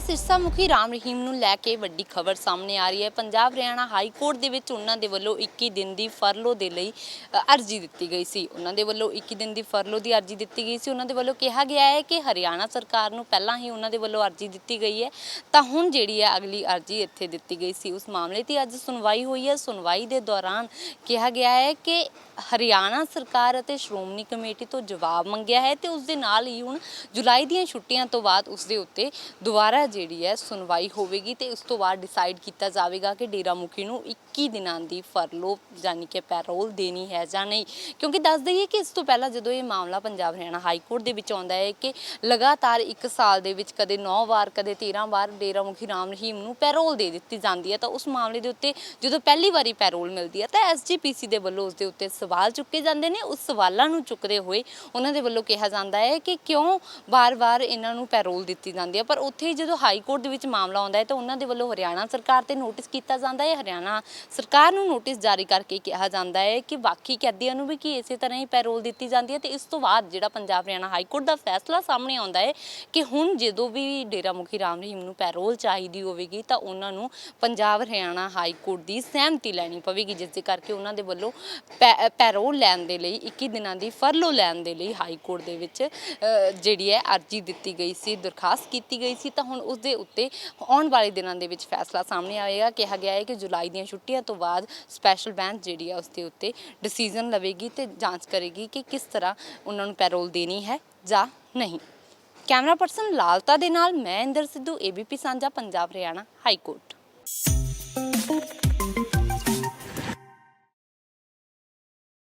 ਸਿਰਸਾ ਮੁਖੀ ਰਾਮ ਰਹੀਮ ਨੂੰ ਲੈ ਕੇ ਵੱਡੀ ਖਬਰ ਸਾਹਮਣੇ ਆ ਰਹੀ ਹੈ। ਪੰਜਾਬ ਹਰਿਆਣਾ ਹਾਈ ਕੋਰਟ ਦੇ ਵਿੱਚ ਉਹਨਾਂ ਦੇ ਵੱਲੋਂ 21 ਦਿਨ ਦੀ ਫਰਲੋ ਦੇ ਲਈ ਅ, ਅਰਜ਼ੀ ਦਿੱਤੀ ਗਈ ਸੀ। ਉਹਨਾਂ ਦੇ ਵੱਲੋਂ 21 ਦਿਨ ਦੀ ਫਰਲੋ ਦੀ ਅਰਜ਼ੀ ਦਿੱਤੀ ਗਈ ਸੀ। ਉਹਨਾਂ ਦੇ ਵੱਲੋਂ ਕਿਹਾ ਗਿਆ ਹੈ ਕਿ ਹਰਿਆਣਾ ਸਰਕਾਰ ਨੂੰ ਪਹਿਲਾਂ ਹੀ ਉਹਨਾਂ ਦੇ ਵੱਲੋਂ ਅਰਜ਼ੀ ਦਿੱਤੀ ਗਈ ਹੈ। ਤਾਂ ਹੁਣ ਜਿਹੜੀ ਹੈ ਅਗਲੀ ਅਰਜ਼ੀ ਇੱਥੇ ਦਿੱਤੀ ਗਈ ਸੀ। ਉਸ ਮਾਮਲੇ ਦੀ ਅੱਜ ਸੁਣਵਾਈ ਹੋਈ ਹੈ। ਸੁਣਵਾਈ ਦੇ ਦੌਰਾਨ ਕਿਹਾ ਗਿਆ ਹੈ ਕਿ ਹਰਿਆਣਾ ਸਰਕਾਰ ਅਤੇ ਸ਼੍ਰੋਮਣੀ ਕਮੇਟੀ ਤੋਂ ਜਵਾਬ ਮੰਗਿਆ ਹੈ ਤੇ ਉਸ ਦੇ ਨਾਲ ਹੀ ਹੁਣ ਜੁਲਾਈ ਦੀਆਂ ਛੁੱਟੀਆਂ ਤੋਂ ਬਾਅਦ ਉਸ ਦੇ ਉੱਤੇ ਦੁਬਾਰਾ ਜਿਹੜੀ ਹੈ ਸੁਣਵਾਈ ਹੋਵੇਗੀ ਤੇ ਉਸ ਤੋਂ ਬਾਅਦ ਡਿਸਾਈਡ ਕੀਤਾ ਜਾਵੇਗਾ ਕਿ ਡੇਰਾ ਮੁਖੀ ਨੂੰ 21 ਦਿਨਾਂ ਦੀ ਫਰਲੋ ਯਾਨੀ ਕਿ ਪੈਰੋਲ ਦੇਣੀ ਹੈ ਜਾਂ ਨਹੀਂ। ਕਿਉਂਕਿ ਦੱਸ ਦਈਏ ਕਿ ਇਸ ਤੋਂ ਪਹਿਲਾਂ ਜਦੋਂ ਇਹ ਮਾਮਲਾ ਪੰਜਾਬ ਹਰਿਆਣਾ ਹਾਈ ਕੋਰਟ ਦੇ ਵਿੱਚ ਆਉਂਦਾ ਹੈ ਕਿ ਲਗਾਤਾਰ 1 ਸਾਲ ਦੇ ਵਿੱਚ ਕਦੇ 9 ਵਾਰ, ਕਦੇ 13 ਵਾਰ ਡੇਰਾ ਮੁਖੀ ਰਾਮ ਰਹੀਮ ਨੂੰ ਪੈਰੋਲ ਦੇ ਦਿੱਤੀ ਜਾਂਦੀ ਹੈ ਤਾਂ ਉਸ ਮਾਮਲੇ ਦੇ ਉੱਤੇ ਜਦੋਂ ਪਹਿਲੀ ਵਾਰੀ ਪੈਰੋਲ ਮਿਲਦੀ ਹੈ ਤਾਂ ਐਸਜੀਪੀਸੀ ਦੇ ਵੱਲੋਂ ਉਸ ਦੇ ਉੱਤੇ ਸਵਾਲ ਚੁੱਕੇ ਜਾਂਦੇ ਨੇ। ਉਸ ਸਵਾਲਾਂ ਨੂੰ ਚੁੱਕਦੇ ਹੋਏ ਉਹਨਾਂ ਦੇ ਵੱਲੋਂ ਕਿਹਾ ਜਾਂਦਾ ਹੈ ਕਿ ਕਿਉਂ ਵਾਰ-ਵਾਰ ਇਹਨਾਂ ਨੂੰ ਪੈਰੋਲ ਦਿੱਤੀ ਜਾਂਦੀ ਹੈ। ਪਰ ਉੱਥੇ ਹੀ ਜਦੋਂ ਹਾਈ ਕੋਰਟ ਦੇ ਵਿੱਚ ਮਾਮਲਾ ਆਉਂਦਾ ਹੈ ਤਾਂ ਉਹਨਾਂ ਦੇ ਵੱਲੋਂ ਹਰਿਆਣਾ ਸਰਕਾਰ ਤੇ ਨੋਟਿਸ ਕੀਤਾ ਜਾਂਦਾ ਹੈ। ਹਰਿਆਣਾ ਸਰਕਾਰ ਨੂੰ ਨੋਟਿਸ ਜਾਰੀ ਕਰਕੇ ਕਿਹਾ ਜਾਂਦਾ ਹੈ ਕਿ ਬਾਕੀ ਕੈਦੀਆਂ ਨੂੰ ਵੀ ਕੀ ਇਸੇ ਤਰ੍ਹਾਂ ਹੀ ਪੈਰੋਲ ਦਿੱਤੀ ਜਾਂਦੀ ਹੈ ਤੇ ਇਸ ਤੋਂ ਬਾਅਦ ਜਿਹੜਾ ਪੰਜਾਬ ਹਰਿਆਣਾ ਹਾਈ ਕੋਰਟ ਦਾ ਫੈਸਲਾ ਸਾਹਮਣੇ ਆਉਂਦਾ ਹੈ ਕਿ ਹੁਣ ਜਦੋਂ ਵੀ ਡੇਰਾ ਮੁਖੀ ਰਾਮ ਰਹੀਮ ਨੂੰ ਪੈਰੋਲ ਚਾਹੀਦੀ ਹੋਵੇਗੀ ਤਾਂ ਉਹਨਾਂ ਨੂੰ ਪੰਜਾਬ ਹਰਿਆਣਾ ਹਾਈ ਕੋਰਟ ਦੀ ਸਹਿਮਤੀ ਲੈਣੀ ਪਵੇਗੀ ਜਿਸ ਦੇ ਕਰਕੇ ਉਹਨਾਂ ਦੇ ਵੱਲੋਂ ਪੈ- ਪੈਰੋਲ ਲੈਣ ਦੇ ਲਈ 21 ਦਿਨਾਂ ਦੀ ਫਰਲੋ ਲੈਣ ਦੇ ਲਈ ਹਾਈ ਕੋਰਟ ਦੇ ਵਿੱਚ ਅ, ਜਿਹੜੀ ਹੈ ਅਰਜੀ ਦਿੱਤੀ ਗਈ ਸੀ ਦਰਖਾਸਤ ਕੀਤੀ ਗਈ ਸੀ। ਤਾਂ ਹੁਣ ਉਸ ਦੇ ਉੱਤੇ ਆਉਣ ਵਾਲੇ ਦਿਨਾਂ ਦੇ ਵਿੱਚ ਫੈਸਲਾ ਸਾਹਮਣੇ ਆਵੇਗਾ ਕਿਹਾ ਗਿਆ ਹੈ ਕਿ ਜੁਲਾਈ ਦੀਆਂ ਛੁੱਟੀਆਂ ਤੋਂ ਬਾਅਦ ਸਪੈਸ਼ਲ ਬੈਂਚ ਜਿਹੜੀ ਆ ਉਸ ਦੇ ਉੱਤੇ ਡਿਸੀਜਨ ਲਵੇਗੀ ਤੇ ਜਾਂਚ ਕਰੇਗੀ ਕਿ ਕਿਸ ਤਰ੍ਹਾਂ ਉਹਨਾਂ ਨੂੰ ਪੈਰੋਲ ਦੇਣੀ ਹੈ ਜਾਂ ਨਹੀਂ। ਕੈਮਰਾ ਪਰਸਨ ਲਾਲਤਾ ਦੇ ਨਾਲ ਮੈਂ ਇੰਦਰ ਸਿੱਧੂ ਏਬੀਪੀ ਸਾਂਝਾ, ਪੰਜਾਬ, ਹਰਿਆਣਾ ਹਾਈ ਕੋਰਟ